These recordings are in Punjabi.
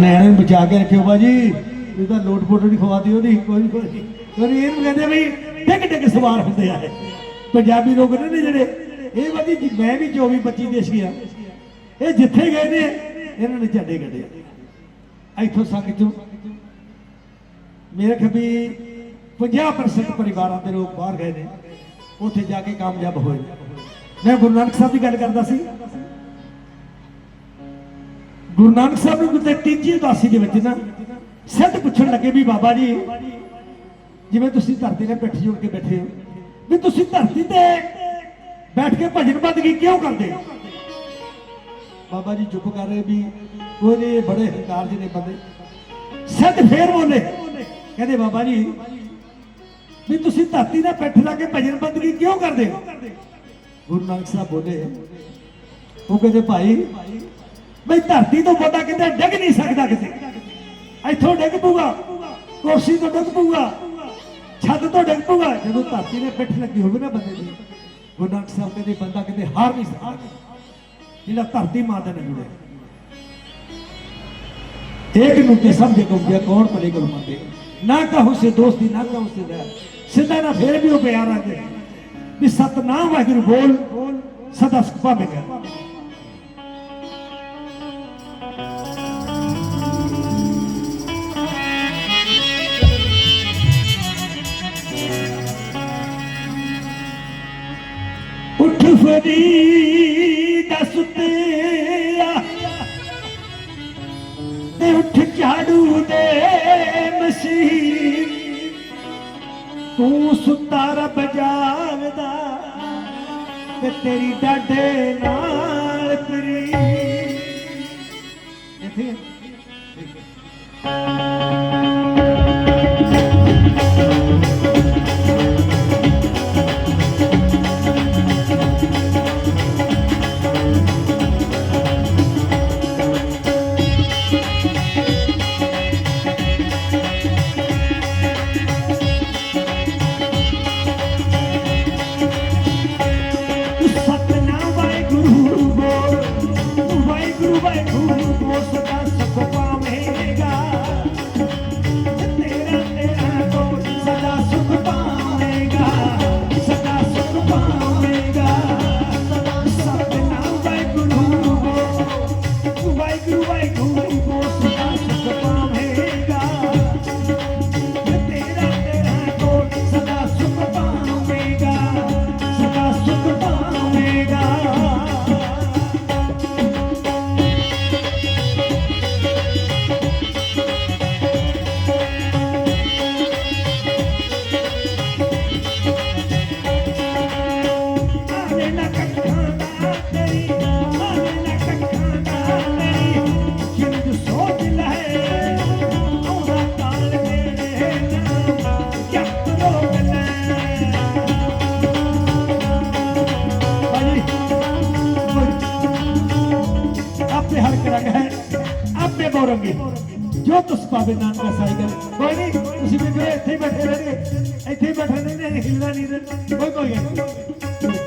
ਨਿਆਣੇ ਨੂੰ ਬਚਾ ਕੇ ਰੱਖਿਓ ਬਾਜੀ। ਇਹ ਤਾਂ ਲੋਟ ਪੋਟ ਨਹੀਂ ਖਵਾਦੀ ਉਹਦੀ, ਕੋਈ ਕੋਈ ਨਹੀਂ। ਕੋਈ ਇਹਨੂੰ ਕਹਿੰਦੇ ਵੀ ਡਿੱਗ ਡਿੱਗ ਸਵਾਰ ਹੁੰਦੇ ਆ ਪੰਜਾਬੀ ਲੋਕ ਨੇ ਜਿਹੜੇ, ਇਹ ਬਾਜੀ ਮੈਂ ਵੀ 24 25 ਦੇਸ਼ ਗਿਆ। ਇਹ ਜਿੱਥੇ ਗਏ ਨੇ, ਇਹਨਾਂ ਨੇ ਝੰਡੇ ਕੱਢੇ। ਇੱਥੋਂ ਸੰਗ ਚੋਂ। ਮੇਰੇ ਖਬੀ 50% ਪਰਿਵਾਰਾਂ ਦੇ ਲੋਕ ਬਾਹਰ ਗਏ ਨੇ। ਉੱਥੇ ਜਾ ਕੇ ਕਾਮਯਾਬ ਹੋਏ ਮੈਂ ਗੁਰੂ ਨਾਨਕ ਸਾਹਿਬ ਦੀ ਗੱਲ ਕਰਦਾ ਸੀ। ਗੁਰੂ ਨਾਨਕ ਸਾਹਿਬ ਨੂੰ ਕਿਤੇ ਤੀਜੀ ਉਦਾਸੀ ਦੇ ਵਿੱਚ ਨਾ ਸਿੱਧ ਪੁੱਛਣ ਲੱਗੇ ਵੀ ਬਾਬਾ ਜੀ, ਜਿਵੇਂ ਤੁਸੀਂ ਧਰਤੀ ਤੇ ਪਿੱਠ ਜੋੜ ਕੇ ਬੈਠੇ ਹੋ, ਵੀ ਤੁਸੀਂ ਧਰਤੀ ਤੇ ਬੈਠ ਕੇ ਭਜਨ ਬੰਦਗੀ ਕਿਉਂ ਕਰਦੇ ਬਾਬਾ ਜੀ ਚੁੱਪ ਕਰ ਰਹੇ ਵੀ ਉਹਦੇ ਬੜੇ ਹੰਕਾਰ ਜਿਹੇ ਨੇ ਬੰਦੇ। ਸਿੱਧ ਫੇਰ ਬੋਲੇ, ਕਹਿੰਦੇ ਬਾਬਾ ਜੀ, ਵੀ ਤੁਸੀਂ ਧਰਤੀ ਤੇ ਪਿੱਠ ਲਾ ਕੇ ਭਜਨ ਬੰਦਗੀ ਕਿਉਂ ਕਰਦੇ ਹੋ? ਗੁਰੂ ਨਾਨਕ ਸਾਹਿਬ ਬੋਲੇ, ਉਹ ਕਹਿੰਦੇ ਭਾਈ ਬਈ ਧਰਤੀ ਤੋਂ ਵੱਡਾ ਕਿਤੇ ਡਿੱਗ ਨਹੀਂ ਸਕਦਾ ਕਿਤੇ ਇੱਥੋਂ ਡਿੱਗ ਪਊਗਾ ਕੁਰਸੀ ਤੋਂ ਡਿੱਗ ਪਊਗਾ ਛੱਤ ਤੋਂ ਡਿੱਗ ਪਊਗਾ ਜਦੋਂ ਧਰਤੀ ਨੇ ਪਿੱਠ ਲੱਗੀ ਹੋਵੇ ਨਾ ਬੰਦੇ ਦੀ ਗੁਰੂ ਨਾਨਕ ਸਾਹਿਬ ਕਹਿੰਦੇ ਬੰਦਾ ਕਿਤੇ ਹਾਰ ਨਹੀਂ ਸਕਦਾ ਜਿਹੜਾ ਧਰਤੀ ਮਾਤਾ ਨਾਲ ਜੁੜਿਆ एक नुके समझे को गया कौन पले को मंदे ना कहो से दोस्ती ना कहो से बैर सिद्धा ना फिर भी वो प्यार आ गए भी सतनाम वाहिगुरु बोल सदा सुखपा में गया ਨਬੀ ਦਸਤੇ ਤੇ ਉੱਠ ਝਾੜੂ ਦੇ ਮਸੀਹ। ਤੂੰ ਸੁੱਤਾ ਰੱਬ ਜਾਗਦਾ ਤੇ ਤੇਰੀ ਡਾਡੇ ਨਾਲ ਕਰੀ ਇੱਥੇ ਠੀਕ ਹੈ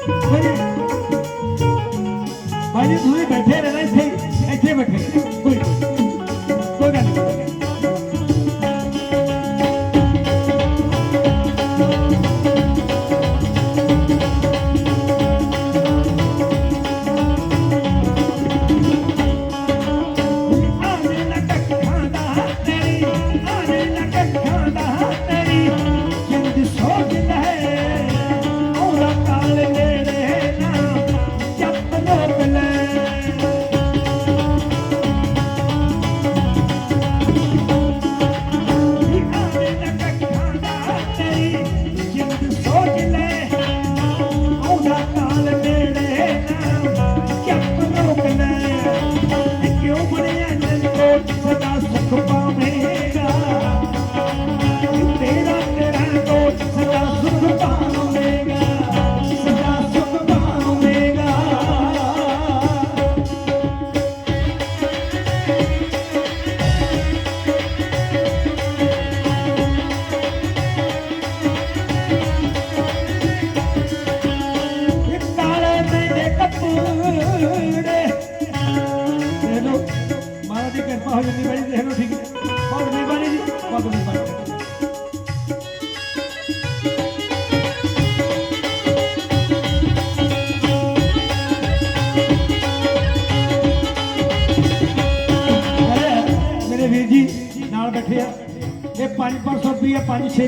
ਨਹੀਂ। ਕੋਈ ਨਹੀਂ। ਭਾਈ ਜੀ ਤੁਸੀਂ ਬੈਠੇ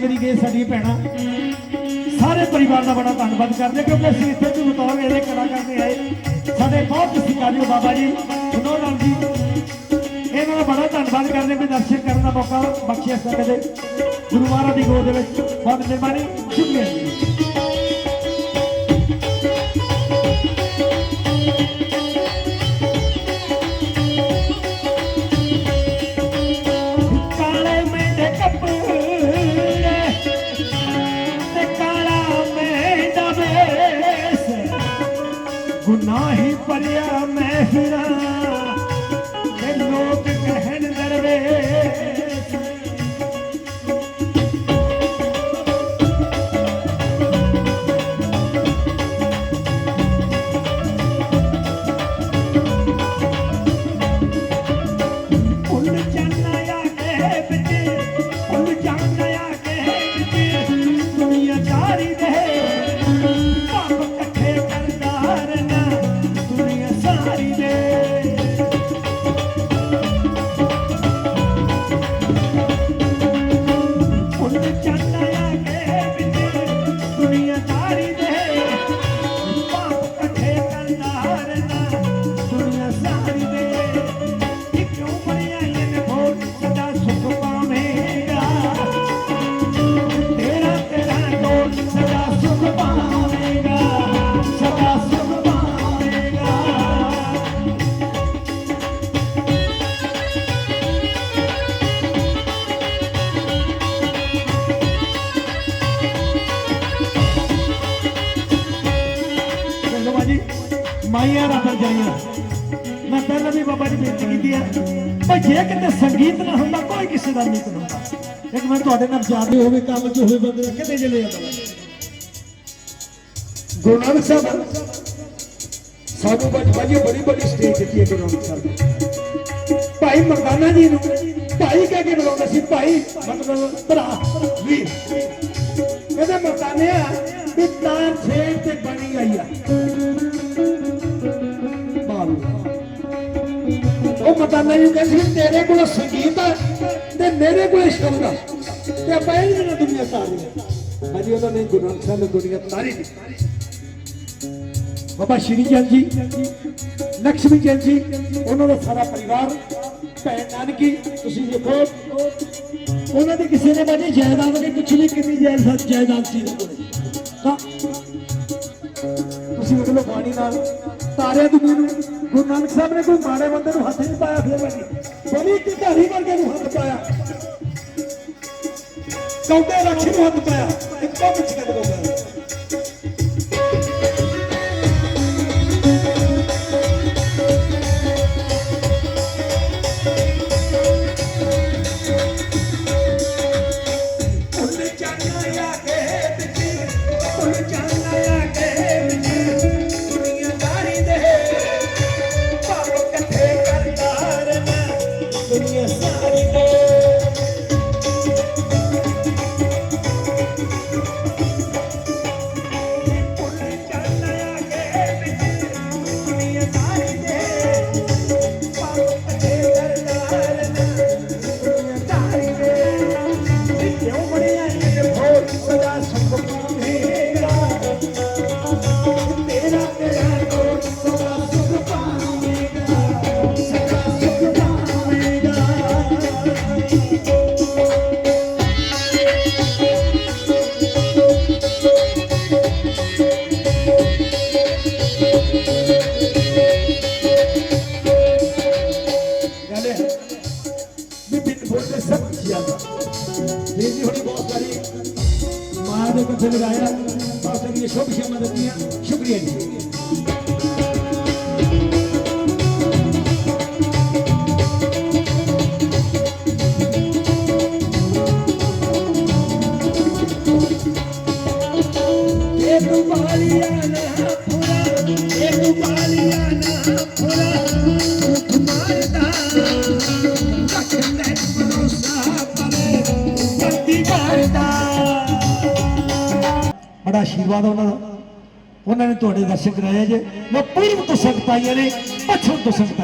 ਪੰਜ ਗਏ ਸਾਡੀਆਂ ਭੈਣਾਂ ਸਾਰੇ ਪਰਿਵਾਰ ਦਾ ਬੜਾ ਧੰਨਵਾਦ ਕਰਦੇ ਕਿਉਂਕਿ ਅਸੀਂ ਇੱਥੇ ਵੀ ਬਤੌਰ ਇਹਦੇ ਕਲਾਕਾਰ ਦੇ ਆਏ। ਸਾਡੇ ਬਹੁਤ ਸਤਿਕਾਰਯੋਗ ਬਾਬਾ ਜੀ ਸੁਨੋ ਲਾਲ ਜੀ। ਇਹਨਾਂ ਦਾ ਬੜਾ ਧੰਨਵਾਦ ਕਰਦੇ ਵੀ ਦਰਸ਼ਨ ਕਰਨ ਦਾ ਮੌਕਾ ਬਖਸ਼ਿਆ ਸਕਦੇ ਗੁਰੂ ਮਹਾਰਾਜ ਦੀ ਗੋਦ ਦੇ ਵਿੱਚ ਬਹੁਤ ਮਿਹਰਬਾਨੀ। ਸ਼ੁਕਰੀਆ ਕੋਈ ਕਿਸੇ ਦਾ ਨਹੀਂ ਹੁੰਦਾ ਇੱਕ ਮੈਂ ਤੁਹਾਡੇ ਨਾਲ ਜਾਦੇ ਹੋਵੇ, ਕੰਮ ਚ ਹੋਵੇ, ਬੰਦੇ ਕਿਤੇ ਚਲੇ ਜਾਂਦਾ ਗੁਰੂ ਨਾਨਕ ਸਾਹਿਬ, ਸਾਨੂੰ ਬਚ ਬਾਜੀ ਬੜੀ ਬੜੀ ਸਟੇਜ ਦਿੱਤੀ ਹੈ ਗੁਰੂ ਨਾਨਕ ਸਾਹਿਬ ਨੇ ਭਾਈ ਮਰਦਾਨਾ ਜੀ ਨੂੰ ਭਾਈ ਕਹਿ ਕੇ ਬੁਲਾਉਂਦਾ ਸੀ, ਭਾਈ ਮਤਲਬ ਭਰਾ, ਵੀਰ। ਇਹਦੇ ਮਰਦਾਨਿਆ, ਵੀ ਤਾਰ ਛੇੜ ਤੇ ਬਣੀ ਆਈ ਆ। ਉਹ ਮਤਾਨਾ ਜੀ ਕਹਿੰਦੇ ਸੀ ਤੇਰੇ ਕੋਲ ਸੰਗੀਤ ਆ ਤੇ ਮੇਰੇ ਕੋਲ ਸ਼ਬਦ ਆ। ਤੇ ਆਪਾਂ ਇਹ ਜਿਹੜਾ ਦੁਨੀਆ ਸਾਰੀ ਹੈ। ਉਹਨਾਂ ਨੇ ਗੁਰੂ ਨਾਨਕ ਸਾਹਿਬ ਨੇ ਦੁਨੀਆ ਤਾਰੀ ਬਾਬਾ ਸ਼੍ਰੀ ਚੰਦ ਜੀ ਲక్ష్ਮੀ ਚੰਦ ਜੀ, ਉਹਨਾਂ ਦਾ ਸਾਰਾ ਪਰਿਵਾਰ, ਭੈਣ ਨਾਨਕੀ, ਤੁਸੀਂ ਦੇਖੋ, ਉਹਨਾਂ ਦੇ ਕਿਸੇ ਨੇ ਬਾਜੀ ਜਾਇਦਾਦ ਦੀ ਪੁੱਛ ਲਈ ਕਿੰਨੀ ਜਾਇਦਾਦ ਜਾਇਦਾਦ ਸੀ। ਤਾਂ ਤੁਸੀਂ ਵੇਖ ਲਓ ਬਾਣੀ ਨਾਲ ਤਾਰੇ ਦੀ ਨੂੰ ਗੁਰੂ ਨਾਨਕ ਸਾਹਿਬ ਨੇ ਕੋਈ ਮਾੜੇ ਬੰਦੇ ਨੂੰ ਹੱਥ ਨਹੀਂ ਪਾਇਆ, ਫਿਰ ਬਾਜੀ ਬੜੀ ਕਿਧਾਰੀ ਵਰਗੇ ਨੂੰ ਹੱਥ ਪਾਇਆ। ਕੌਡੇ ਰੱਖੀ ਨੂੰ ਹੱਥ ਪਾਇਆ। ਇੱਕੋ ਪਿੱਛੇ ਕੇ ਬੋਲਦਾ ਭੋਰ ਸਦਾ ਆਸ਼ੀਰਵਾਦ ਉਹਨਾਂ ਦਾ। ਉਹਨਾਂ ਨੇ ਤੁਹਾਡੇ ਦਰਸ਼ਨ ਕਰਾਏ ਜੇ। ਮੈਂ ਪੂਰਬ ਤੋਂ ਸੰਗਤ ਆਈਆਂ ਨੇ, ਪੱਛਮ ਤੋਂ ਸੰਗਤ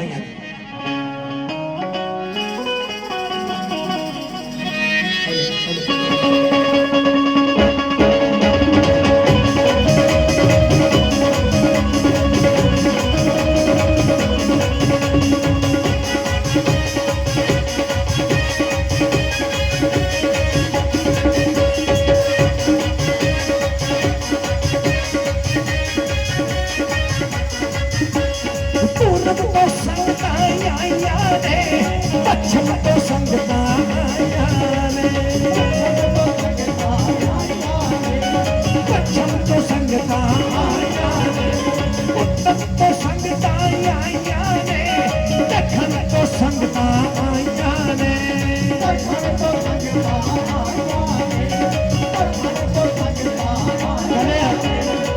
ਉੱਤਰ ਤੋਂ ਸੰਗਤਾਂ ਆਈਆਂ ਨੇ। ਦੱਖਣ ਤੋਂ ਸੰਗਤਾਂ ਆਈਆਂ ਨੇ।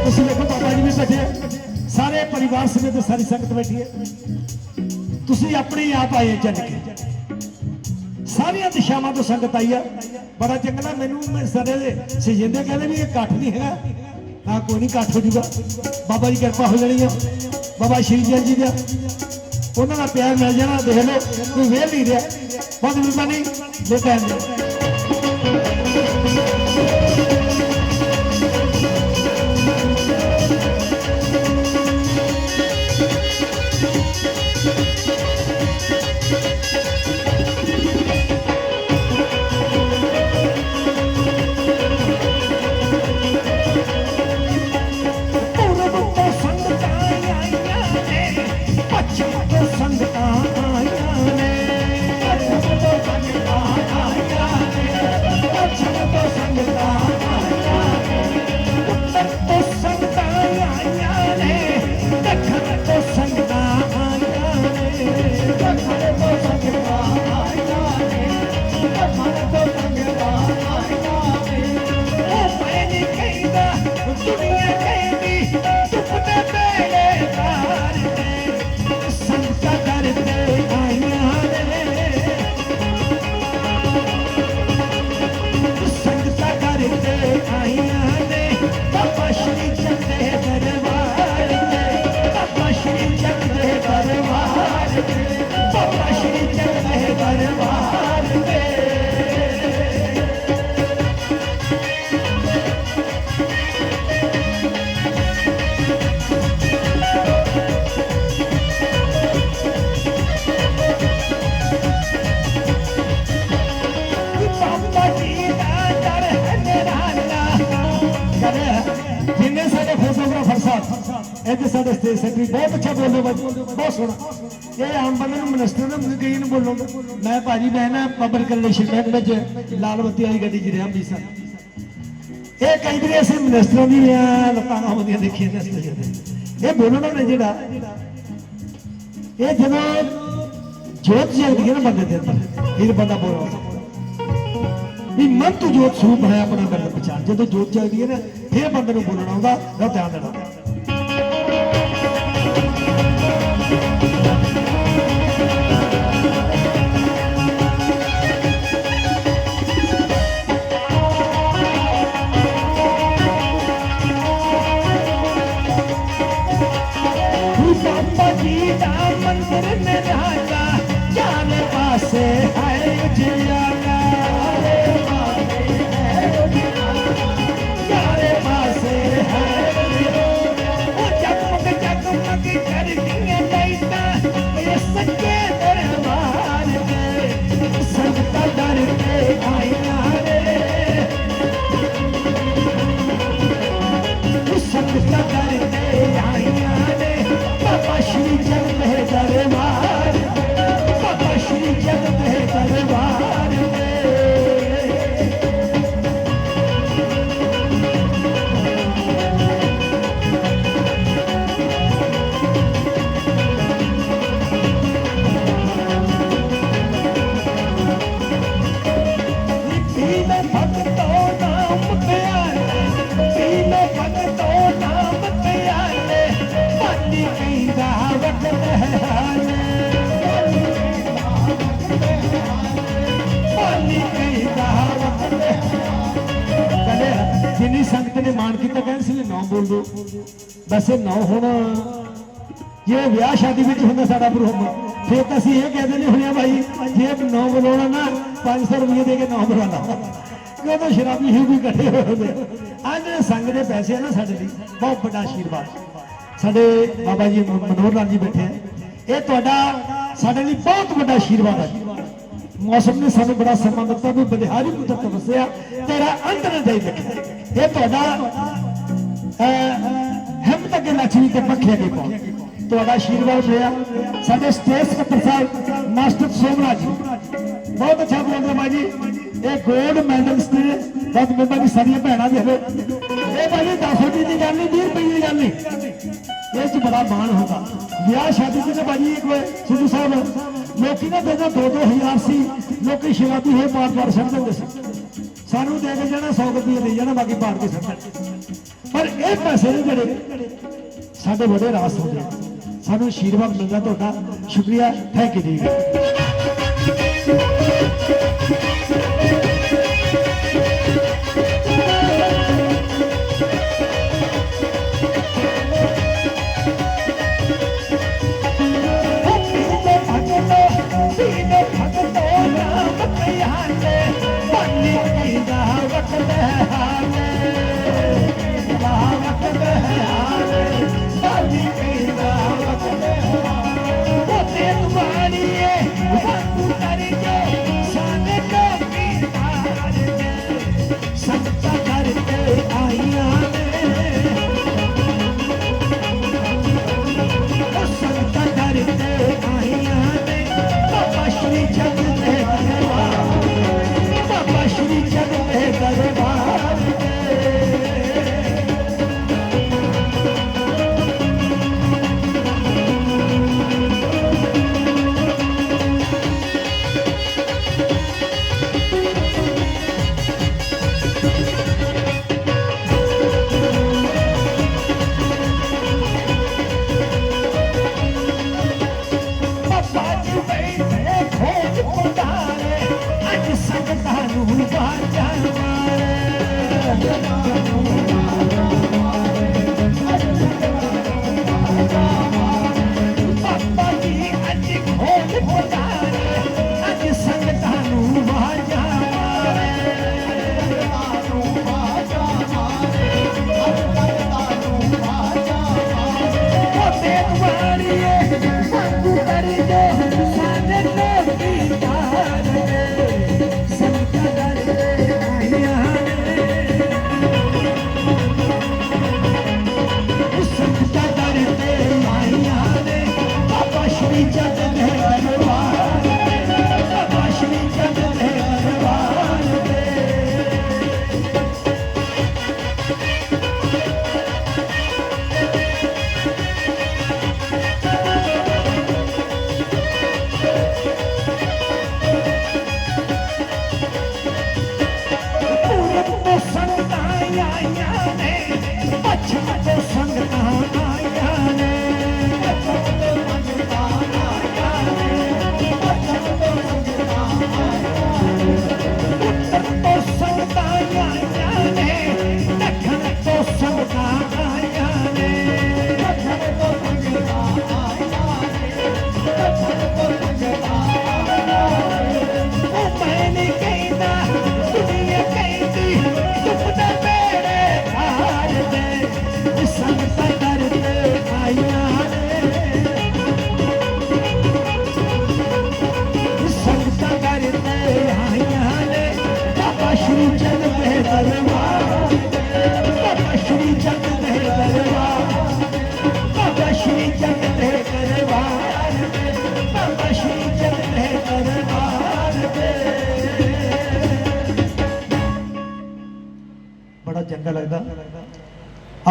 ਤੁਸੀਂ ਦੇਖੋ ਬਾਬਾ ਜੀ ਵੀ ਬੈਠੇ ਸਾਰੇ ਪਰਿਵਾਰ ਸਮੇਤ ਸਾਰੀ ਸੰਗਤ ਬੈਠੀ ਹੈ। ਤੁਸੀਂ ਆਪਣੇ ਆਪ ਆਏ ਚੱਲ ਕੇ। ਸਾਰੀਆਂ ਦਿਸ਼ਾਵਾਂ ਤੋਂ ਸੰਗਤ ਆਈ ਆ। ਬੜਾ ਚੰਗਾ ਮੈਨੂੰ ਮੈਂ ਸਾਰੇ ਦੇ ਸਜਿੰਦੇ ਕਹਿੰਦੇ ਵੀ ਇਹ ਇਕੱਠ ਨਹੀਂ ਹੈਗਾ। ਕੋਈ ਨਹੀਂ ਇਕੱਠ ਹੋ ਜੂਗਾ। ਬਾਬਾ ਜੀ ਕਿਰਪਾ ਹੋ ਜਾਣੀ ਆ। ਬਾਬਾ ਸ਼੍ਰੀ ਚੰਦ ਜੀ ਦਾ ਉਹਨਾਂ ਦਾ ਪਿਆਰ ਮਿਲ ਜਾਣਾ, ਦੇਖ ਲਓ, ਕੋਈ ਵੇਲ ਨਹੀਂ ਰਿਹਾ। ਬਹੁਤ ਮਿਹਰਬਾਨੀ ਲੈ ਟਾਈਮ ਦੁਨੀਆ ਕਹਿੰਦੀ ਇਹ ਤੇ ਸਾਡੇ ਬਹੁਤ ਅੱਛਾ ਬੋਲਦੇ ਬਾਜੀ ਬਹੁਤ ਸੋਹਣਾ। ਇਹ ਆਮ ਬੰਦੇ ਨੂੰ ਮਿਨਿਸਟਰ ਨੂੰ ਕਈ ਨੂੰ ਬੋਲੂਗਾ ਮੈਂ ਭਾਜੀ, ਮੈਂ ਨਾ ਪਬਲਿਕ ਰਿਲੇਸ਼ਨ ਬੈਂਕ ਵਿੱਚ ਲਾਲ ਬੱਤੀ ਵਾਲੀ ਗੱਡੀ 'ਚ ਰਿਹਾ ਅੰਮ੍ਰਿਤਸਰ। ਇਹ ਕਈ ਵਾਰੀ ਅਸੀਂ ਮਿਨਿਸਟਰਾਂ ਦੀਆਂ ਲੱਤਾਂ ਆਉਂਦੀਆਂ ਦੇਖੀਆਂ ਨੇ ਸਟੇਜ ਇਹ ਬੋਲਣਾ ਨੇ ਜਿਹੜਾ। ਇਹ ਜਦੋਂ ਜੋਤ ਜਗਦੀ ਹੈ ਨਾ ਬੰਦੇ ਦੇ ਅੰਦਰ, ਫਿਰ ਬੰਦਾ ਬੋਲਦਾ ਵੀ ਮਨ ਤੋਂ ਜੋਤ ਸਰੂਪ ਹੈ ਆਪਣਾ ਗੱਲ ਪਛਾਣ। ਜਦੋਂ ਜੋਤ ਜਗਦੀ ਹੈ ਨਾ, ਫਿਰ ਬੰਦੇ ਨੂੰ ਬੋਲਣਾ ਆਉਂਦਾ ਉਹ ਧਿਆਨ ਦੇਣਾ। ਮੰਦਿਰ ਨਿਰਾਲਾ ਚਾਰੇ ਪਾਸੇ ਹੈ ਉਜਿਆਲਾ ਚਾਰੇ ਪਾਸੇ ਹੈ ਉਹ ਜਗਮਗ ਜਗਮਗ ਕਰਦੀਆਂ ਲਾਈਟਾਂ ਇਹ ਸੱਚੇ ਦਰਬਾਰ ਦੇ ਸੰਗਤਾਂ ਦਰ ਤੇ ਆਈਆਂ ਨੇ। ਸੰਗਤਾਂ ਦਰ ਤੇ ਆਈਆਂ ਬਾਬਾ ਸ਼੍ਰੀ ਜਗ ਦੇ ਦਰਬਾਰ ਬਾਬਾ ਸ਼੍ਰੀ ਜਗ ਦੇ ਦਰਬਾਰ ਵੈਸੇ ਨੌ ਹੋਣਾ। ਜੇ ਵਿਆਹ ਸ਼ਾਦੀ ਵਿੱਚ ਹੁੰਦਾ ਸਾਡਾ ਪ੍ਰੋਗਰਾਮ ਫਿਰ ਤਾਂ ਅਸੀਂ ਇਹ ਕਹਿੰਦੇ ਨਹੀਂ ਹੋਇਆ ਭਾਈ ਜੇ ਨੌ ਬੁਲਾਉਣਾ ਨਾ 500 ਰੁਪਏ ਦੇ ਕੇ ਨੌ ਬੁਲਾ ਲਾ ਸ਼ਰਾਬੀ ਹੀ ਵੀ ਇਕੱਠੇ ਹੋਏ ਹੁੰਦੇ ਅੱਜ ਜਿਹੜੇ ਸੰਗ ਦੇ ਪੈਸੇ ਆ ਨਾ ਸਾਡੇ ਲਈ, ਬਹੁਤ ਵੱਡਾ ਆਸ਼ੀਰਵਾਦ। ਸਾਡੇ ਬਾਬਾ ਜੀ ਮਨੋਹਰ ਲਾਲ ਜੀ ਬੈਠੇ ਆ। ਇਹ ਤੁਹਾਡਾ ਸਾਡੇ ਲਈ ਬਹੁਤ ਵੱਡਾ ਆਸ਼ੀਰਵਾਦ ਹੈ ਮੌਸਮ ਨੇ ਸਾਨੂੰ ਬੜਾ ਸਮਾਂ ਦਿੱਤਾ, ਵੀ ਬਲਿਹਾਰੀ ਪੁੱਤਰ ਤਪਸਿਆ, ਤੇਰਾ ਅੰਤ ਨਾ ਜਾਈ ਰੱਖਿਆ ਇਹ ਤੁਹਾਡਾ ਹਿੰਮਤ ਅੱਗੇ ਲక్ష్ਮੀ ਤੇ ਪੱਖੇ ਅੱਗੇ ਪਾਓ। ਤੁਹਾਡਾ ਆਸ਼ੀਰਵਾਦ ਹੋਇਆ। ਸਾਡੇ ਸਟੇਜ ਸਕੱਤਰ ਸਾਹਿਬ, ਮਾਸਟਰ ਸੋਮਰਾਜ ਜੀ। ਬਹੁਤ ਅੱਛਾ ਬੋਲਦੇ ਬਾਜੀ ਇਹ ਗੋਲਡ ਮੈਡਲਸ ਨੇ ਬਹੁਤ ਮਿਹਰਬਾਨੀ ਦੀ ਸਾਰੀਆਂ ਭੈਣਾਂ ਦੇ ਹੋਵੇ। ਇਹ ਬਾਜੀ 10 ਰੁਪਏ ਦੀ ਗੱਲ ਨਹੀਂ 20 ਰੁਪਏ ਦੀ ਗੱਲ ਨਹੀਂ। ਇਸ ਤੋਂ ਬੜਾ ਮਾਣ ਹੁੰਦਾ। ਵਿਆਹ ਸ਼ਾਦੀ ਤੇ ਬਾਜੀ ਇੱਕ ਵੇ ਸਿੱਧੂ ਸਾਹਿਬ, ਲੋਕੀ ਨੇ ਦੇਣਾ 2-2000 ਸੀ। ਲੋਕੀ ਸ਼ਰਾਬੀ ਹੋਏ ਪਾਰ ਪਾਰ ਛੱਡ ਸੀ। ਸਾਨੂੰ ਦੇ ਕੇ ਜਾਣਾ 100 ਰੁਪਏ ਦੇ ਜਾਣਾ, ਬਾਕੀ ਪਾਰ ਕੇ ਛੱਡ ਪਰ ਇਹ ਪੈਸੇ ਨੇ ਜਿਹੜੇ ਸਾਡੇ ਬੜੇ ਰਾਸ ਹੁੰਦੇ ਸਾਨੂੰ ਆਸ਼ੀਰਵਾਦ ਮਿਲਦਾ ਤੁਹਾਡਾ। ਸ਼ੁਕਰੀਆ। ਥੈਂਕ ਯੂ ਜੀ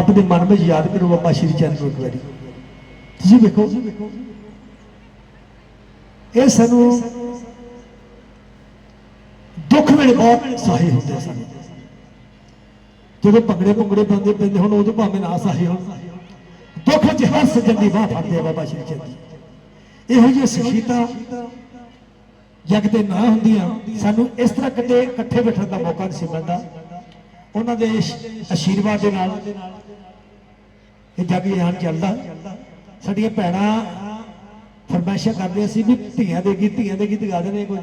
ਆਪਣੇ ਮਨ ਵਿੱਚ ਯਾਦ ਕਰੋ ਬਾਬਾ ਸ਼੍ਰੀ ਚੰਦ ਨੂੰ ਇੱਕ ਵਾਰੀ ਤੁਸੀਂ ਵੇਖੋ। ਇਹ ਸਾਨੂੰ ਦੁੱਖ ਵੇਲੇ ਬਹੁਤ ਸਹਾਈ ਹੁੰਦੇ ਸਨ। ਜਦੋਂ ਭੰਗੜੇ ਭੰਗੜੇ ਬੰਦੇ ਪੈਂਦੇ ਹੁਣ ਉਦੋਂ ਭਾਵੇਂ ਨਾ ਸਹਾਈ ਹੋਣ। ਦੁੱਖ ਚ ਹਰ ਸੱਜਣ ਦੀ ਬਾਹ ਫੜਦੇ ਆ ਬਾਬਾ ਸ਼੍ਰੀ ਚੰਦ ਇਹੋ ਜਿਹੀ ਸਖੀਤਾ ਜਗ ਤੇ ਨਾ ਹੁੰਦੀਆਂ, ਸਾਨੂੰ ਇਸ ਤਰ੍ਹਾਂ ਕਿਤੇ ਇਕੱਠੇ ਬੈਠਣ ਦਾ ਮੌਕਾ ਨਹੀਂ ਸੀ ਮਿਲਦਾ। ਉਹਨਾਂ ਦੇ ਆਸ਼ੀਰਵਾਦ ਦੇ ਨਾਲ ਇਹ ਜਗ ਜਹਾਨ ਚੱਲਦਾ। ਸਾਡੀਆਂ ਭੈਣਾਂ ਫਰਮਾਇਸ਼ਾਂ ਕਰਦੇ ਸੀ ਵੀ ਧੀਆਂ ਦੇ ਗੀਤ, ਧੀਆਂ ਦੇ ਗੀਤ ਗਾ ਦੇਣੇ ਕੋਈ।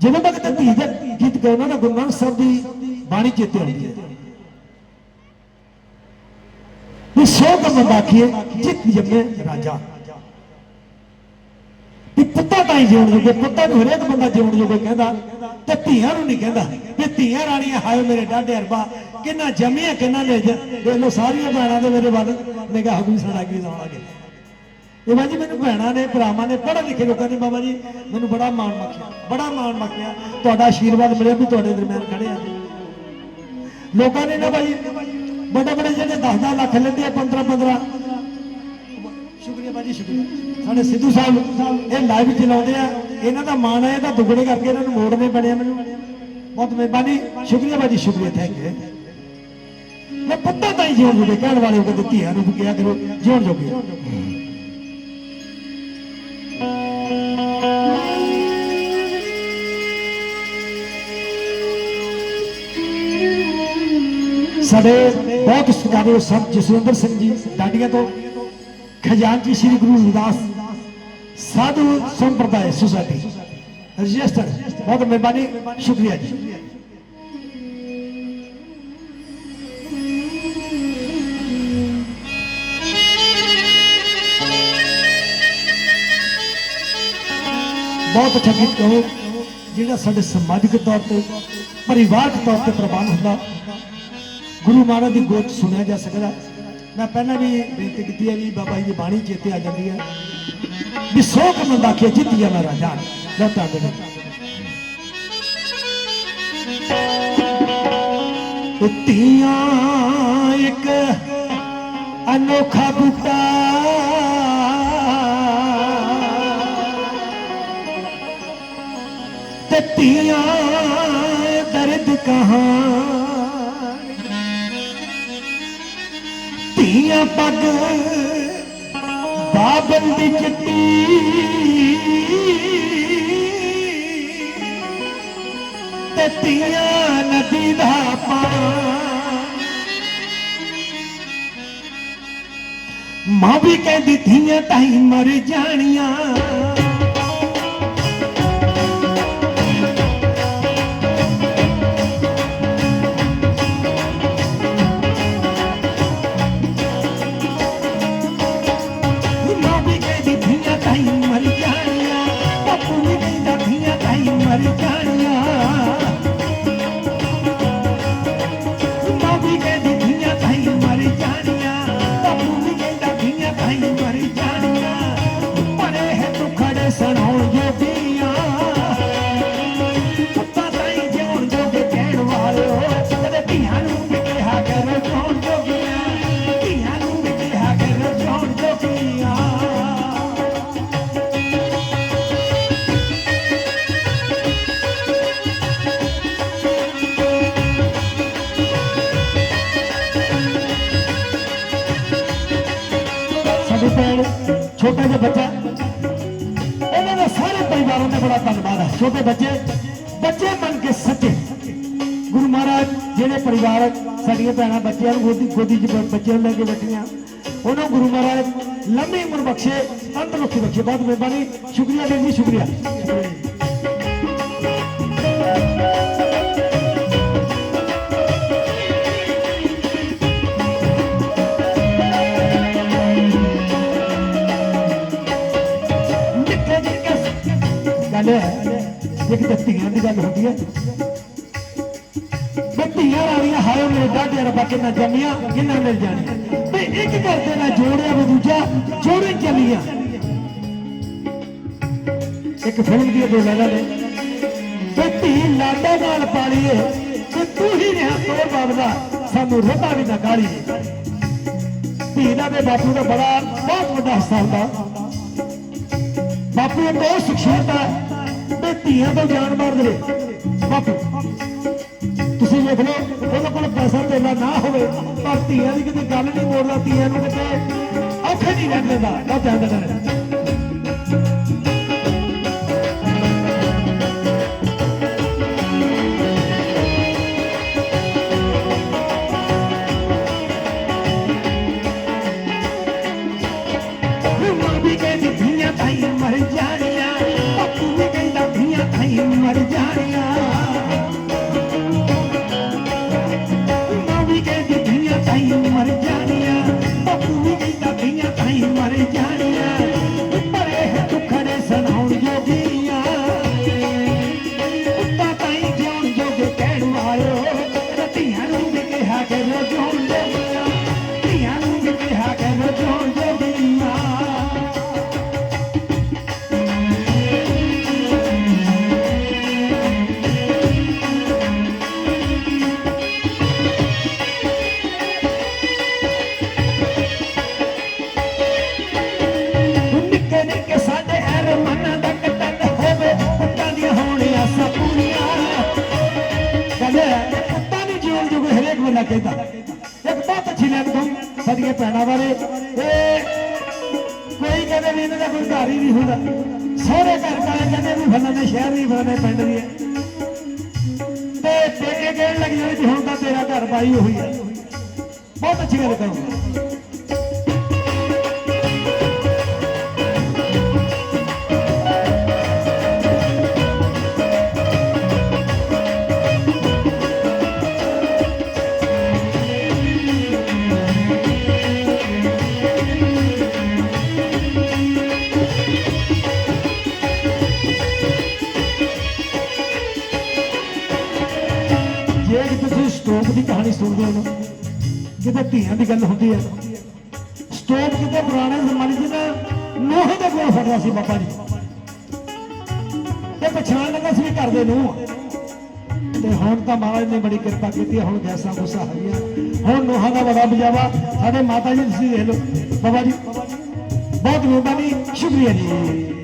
ਜਦੋਂ ਤੱਕ ਤੇ ਧੀ ਦਾ ਗੀਤ ਗਾਉਣਾ ਨਾ, ਗੁਰੂ ਨਾਨਕ ਸਾਹਿਬ ਦੀ ਬਾਣੀ ਚੇਤੇ ਆਉਂਦੀ ਹੈ। ਵੀ ਸੋ ਕੰਮ ਬਾਕੀਏ ਜਿੱਤ ਜੰਮੇ ਰਾਜਾ। ਵੀ ਪੁੱਤਾਂ ਤਾਂ ਹੀ ਜਿਉਣ ਜੋਗੇ ਪੁੱਤਾਂ ਨੂੰ ਹਰੇਕ ਬੰਦਾ ਜਿਉਣ ਜੋਗੇ ਕਹਿੰਦਾ ਤੇ ਧੀਆਂ ਨੂੰ ਨਹੀਂ ਕਹਿੰਦਾ ਵੀ ਧੀਆਂ ਰਾਣੀਆਂ ਹਾਏ ਮੇਰੇ ਡਾਢੇ ਅਰਬਾ, ਕਿੰਨਾ ਜੰਮੀਆਂ, ਕਿੰਨਾ ਨੇ ਦੇਖ ਲਓ, ਸਾਰੀਆਂ ਭੈਣਾਂ ਦੇ ਮੇਰੇ ਵੱਲ ਨਿਗਾਹ ਵੀ ਸਾਡਾ ਕੀ ਲਾਉਣਗੇ ਇਹ ਬਾਜੀ ਮੈਨੂੰ ਭੈਣਾਂ ਨੇ, ਭਰਾਵਾਂ ਨੇ, ਪੜ੍ਹੇ ਲਿਖੇ ਲੋਕਾਂ ਨੇ ਬਾਬਾ ਜੀ, ਮੈਨੂੰ ਬੜਾ ਮਾਣ ਬਖਸ਼ਿਆ ਬੜਾ ਮਾਣ ਬਖਸ਼ਿਆ ਤੁਹਾਡਾ ਆਸ਼ੀਰਵਾਦ ਮਿਲਿਆ ਵੀ ਤੁਹਾਡੇ ਦਰਮਿਆਨ ਖੜੇ ਆ। ਲੋਕਾਂ ਨੇ ਨਾ ਬਾਈ ਵੱਡੇ ਵੱਡੇ ਜਿਹੜੇ 10-10 ਲੱਖ ਲੈਂਦੇ ਆ 15-15 ਸ਼ੁਕਰੀਆ ਬਾਜੀ ਸ਼ੁਕਰੀਆ ਸਾਡੇ ਸਿੱਧੂ ਸਾਹਿਬ, ਇਹ ਲਾਈਵ ਚਲਾਉਂਦੇ ਆ। ਇਹਨਾਂ ਦਾ ਮਾਣ ਹੈ ਇਹਦਾ ਦੁੱਗਣੇ ਕਰਕੇ ਇਹਨਾਂ ਨੂੰ ਮੋੜਨੇ ਪੈਣੇ ਮੈਨੂੰ। ਬਹੁਤ ਮਿਹਰਬਾਨੀ। ਸ਼ੁਕਰੀਆ ਬਾਜੀ ਸ਼ੁਕਰੀਆ ਥੈਂਕ ਯੂ ਮੈਂ ਪੱਤਾ ਤਾਂ ਹੀ ਜਿਉਣ ਜੋਗੇ, ਕਹਿਣ ਵਾਲੇ ਹੋ ਦਿੱਤੀ ਆ ਨੂੰ ਕਿਹਾ ਕਰੋ ਜਿਉਣ ਜੋਗੇ। ਸਾਡੇ ਬਹੁਤ ਸਤਿਕਾਰਯੋਗ ਸੰਤ ਜਸਵਿੰਦਰ ਸਿੰਘ ਜੀ, ਡਾਡੀਆਂ ਤੋਂ। ਖਜ਼ਾਨਚੀ ਸ੍ਰੀ ਗੁਰੂ ਰਵਿਦਾਸ ਸਾਧੂ ਸੰਪਰਦਾਇ ਸੁਸਾਇਟੀ ਰਜਿਸਟਰ ਬਹੁਤ ਮਿਹਰਬਾਨੀ, ਸ਼ੁਕਰੀਆ ਜੀ। ਬਹੁਤ ਅੱਛਾ ਗੀਤ ਕਹੋ ਜਿਹੜਾ ਸਾਡੇ ਸਮਾਜਿਕ ਤੌਰ ਤੇ, ਪਰਿਵਾਰਕ ਤੌਰ ਤੇ ਪ੍ਰਵਾਨ ਹੁੰਦਾ, ਗੁਰੂ ਮਹਾਰਾਜ ਦੀ ਗੋਚ ਸੁਣਿਆ ਜਾ ਸਕਦਾ। ਮੈਂ ਪਹਿਲਾਂ ਵੀ ਬੇਨਤੀ ਕੀਤੀ ਹੈ ਵੀ ਬਾਬਾ ਜੀ ਦੀ ਬਾਣੀ ਚੇਤੇ ਆ ਜਾਂਦੀ ਹੈ ਵੀ ਸੋ ਕੰਮ ਦਾ ਕੇ ਜਿੱਤਿਆ ਮੈਂ ਰਾਜਾ ਲੋਟਾ ਦੇ ਵਿੱਚ ਤੀਆਂ ਇੱਕ ਅਨੋਖਾ ਬੂਟਾ। ਤੇ ਤੀਆਂ ਦਰਦ ਕਹਾਂ ਧੀਆਂ ਪੱਗ ਬਾਬਲ ਦੀ ਚਿੱਟੀ। ਤੇ ਧੀਆਂ ਨਦੀ ਦਾ ਪਾਣੀ। ਮਾਂ ਵੀ ਕਹਿੰਦੀ, ਧੀਆਂ ਤਾਈ ਮਰ ਜਾਣੀਆਂ। ਸਾਡੇ ਭੈਣ, ਛੋਟਾ ਜਿਹਾ ਬੱਚਾ। ਇਹਨਾਂ ਦਾ ਸਾਰੇ ਪਰਿਵਾਰਾਂ ਦਾ ਬੜਾ ਧੰਨਵਾਦ ਹੈ। ਛੋਟੇ ਬੱਚੇ ਬੱਚੇ ਬਣ ਕੇ ਸੱਚੇ। ਗੁਰੂ ਮਹਾਰਾਜ, ਜਿਹੜੇ ਪਰਿਵਾਰ ਸਾਡੀਆਂ ਭੈਣਾਂ ਬੱਚਿਆਂ ਨੂੰ ਗੋਦੀ ਗੋਦੀ 'ਚ ਬੱਚਿਆਂ ਨੂੰ ਲੈ ਕੇ ਬੈਠੀਆਂ, ਉਹਨਾਂ ਗੁਰੂ ਮਹਾਰਾਜ ਲੰਮੀ ਉਮਰ ਬਖਸ਼ੇ ਤੰਦਰੁਸਤੀ ਬਖਸ਼ੇ। ਬਹੁਤ ਮਿਹਰਬਾਨੀ। ਸ਼ੁਕਰੀਆ, ਵੀਰ ਜੀ, ਸ਼ੁਕਰੀਆ। ਗੱਲ ਹੈ ਜੇ ਧੀਆਂ ਦੀ ਗੱਲ ਹੁੰਦੀ ਹੈ। ਧੀਆਂ ਵਾਲੀਆਂ ਹਾਏ ਮੇਰੇ ਡਾਢੇ ਰੱਬਾ ਕਿੰਨਾ ਜੰਮੀਆਂ ਕਿੰਨਾ ਮਿਲ ਜਾਣੀਆਂ। ਵੀ ਇੱਕ ਘਰ ਦੇ ਨਾਲ ਜੋੜਿਆ ਵੀ ਦੂਜਾ, ਜੋੜੇ ਚੱਲੀਆਂ। ਇੱਕ ਫਿਲਮ ਦੀ ਦੋ ਲਾਲਾ ਨੇ ਵੀ ਧੀ ਲਾਡਾ ਨਾਲ ਪਾਲੀਏ, ਤੇ ਤੂੰ ਹੀ ਰਿਹਾ ਤੋਰ ਬਾਬਦਾ ਸਾਨੂੰ ਰੋਟਾ ਵੀ ਨਾ ਗਾਲੀਏ। ਧੀ ਦਾ ਦੇ ਬਾਪੂ ਦਾ ਬੜਾ, ਬਹੁਤ ਵੱਡਾ ਹਿੱਸਾ ਹੁੰਦਾ। ਬਾਪੂ ਇਹ ਬਹੁਤ ਸ਼ਖਸੀਅਤ ਹੈ। ਧੀਆਂ ਤੋਂ ਜਾਨ ਮਾਰ ਦੇਵੇ। ਬਾਪੂ, ਤੁਸੀਂ ਵੇਖ ਲਓ, ਉਹਦੇ ਕੋਲ ਪੈਸਾ ਧੇਲਾ ਨਾ ਹੋਵੇ ਪਰ ਧੀਆਂ ਦੀ ਕਿਤੇ ਗੱਲ ਨਹੀਂ ਮੋੜਦਾ, ਧੀਆਂ ਨੂੰ ਕਿਤੇ ਔਖੇ ਨਹੀਂ ਰਹਿਣ ਦਿੰਦਾ। ਉਹ ਧਿਆਨ ਦੇਣਾ ਹੋਈ ਹੈ। ਬਹੁਤ ਅੱਛੀ ਗੱਲ ਕਹੂੰ ਸੁਣਦੇ ਹੋ ਨਾ? ਕਿਤੇ ਧੀਆਂ ਦੀ ਗੱਲ ਹੁੰਦੀ ਹੈ। ਸਟੋਪ ਕਿਤੇ ਪੁਰਾਣੇ ਜ਼ਮਾਨੇ 'ਚ ਨਾ ਲੋਹੇ ਦੇ ਕੋਲ ਫੜਦਾ ਸੀ ਬਾਬਾ ਜੀ। ਤੇ ਪਛਾਣ ਲੱਗਾ ਸੀ ਵੀ ਦੇ ਨੂੰ ਤੇ ਹੁਣ ਤਾਂ ਮਹਾਰਾਜ ਨੇ ਬੜੀ ਕਿਰਪਾ ਕੀਤੀ ਹੁਣ ਗੈਸਾਂ ਗੁੱਸਾ ਹਰੀਆਂ। ਹੁਣ ਨੋਹਾਂ ਦਾ ਬੜਾ ਬਜਾਵਾ ਸਾਡੇ ਮਾਤਾ ਜੀ ਤੁਸੀਂ ਦੇਖ ਲਓ। ਬਾਬਾ ਜੀ, ਬਹੁਤ ਮਿਹਰਬਾਨੀ, ਸ਼ੁਕਰੀਆ ਜੀ।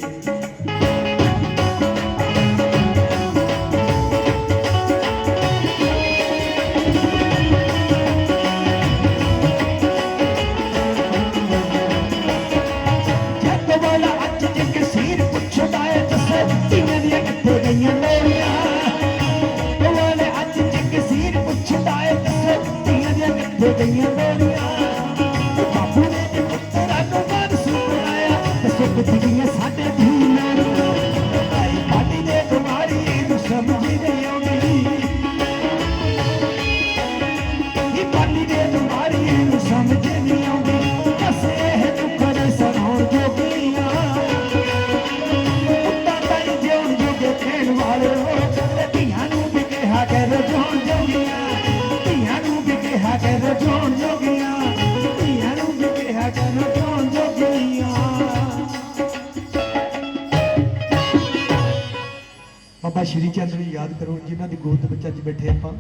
ਬਾਬਾ ਸ਼੍ਰੀ ਚੰਦ ਨੂੰ ਯਾਦ ਕਰੋ, ਜਿਨ੍ਹਾਂ ਦੀ ਗੋਦ ਵਿੱਚ ਅੱਜ ਬੈਠੇ ਆਪਾਂ।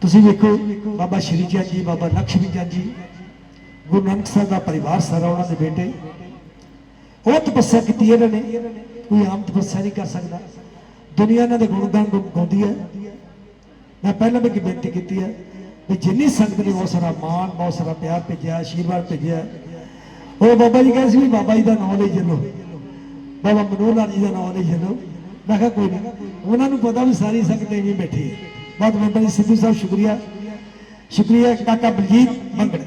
ਤੁਸੀਂ ਵੇਖੋ, ਬਾਬਾ ਸ਼੍ਰੀ ਚੰਦ ਜੀ, ਬਾਬਾ ਲక్ష్ਮੀ ਚੰਦ ਜੀ, ਗੁਰੂ ਨਾਨਕ ਸਾਹਿਬ ਦਾ ਪਰਿਵਾਰ ਸਾਰਾ ਉਹਨਾਂ ਦੇ ਬੇਟੇ। ਉਹ ਤਪੱਸਿਆ ਕੀਤੀ ਇਹਨਾਂ ਨੇ, ਕੋਈ ਆਮ ਤਪੱਸਿਆ ਨਹੀਂ ਕਰ ਸਕਦਾ। ਦੁਨੀਆ ਇਹਨਾਂ ਦੇ ਗੁਣ ਗਾਉ- ਗਾਉਂਦੀ ਹੈ। ਮੈਂ ਪਹਿਲਾਂ ਵੀ ਬੇਨਤੀ ਕੀਤੀ ਹੈ ਵੀ ਜਿੰਨੀ ਸੰਗਤ ਨੇ ਬਹੁਤ ਸਾਰਾ ਮਾਣ ਬਹੁਤ ਸਾਰਾ ਪਿਆਰ ਭੇਜਿਆ, ਆਸ਼ੀਰਵਾਦ ਭੇਜਿਆ। ਉਹ ਬਾਬਾ ਜੀ ਕਹਿੰਦੇ ਸੀ ਵੀ ਬਾਬਾ ਜੀ ਦਾ ਨਾਮ ਲਈ ਚੱਲੋ। ਬਾਬਾ ਮਨੋਹਰ ਲਾਲ ਜੀ ਦਾ ਨਾਮ ਲਈ ਚੱਲੋ। ਮੈਂ ਕਿਹਾ ਕੋਈ ਨਹੀਂ। ਉਹਨਾਂ ਨੂੰ ਪਤਾ ਵੀ ਸਾਰੀ ਸੰਗਤ ਐਵੇਂ ਬੈਠੀ ਹੈ। ਬਹੁਤ ਬਾਬਾ ਜੀ, ਸਿੱਧੂ ਸਾਹਿਬ, ਸ਼ੁਕਰੀਆ। ਸ਼ੁਕਰੀਆ ਕਾਕਾ ਬਲਜੀਤ ਮੰਗੜ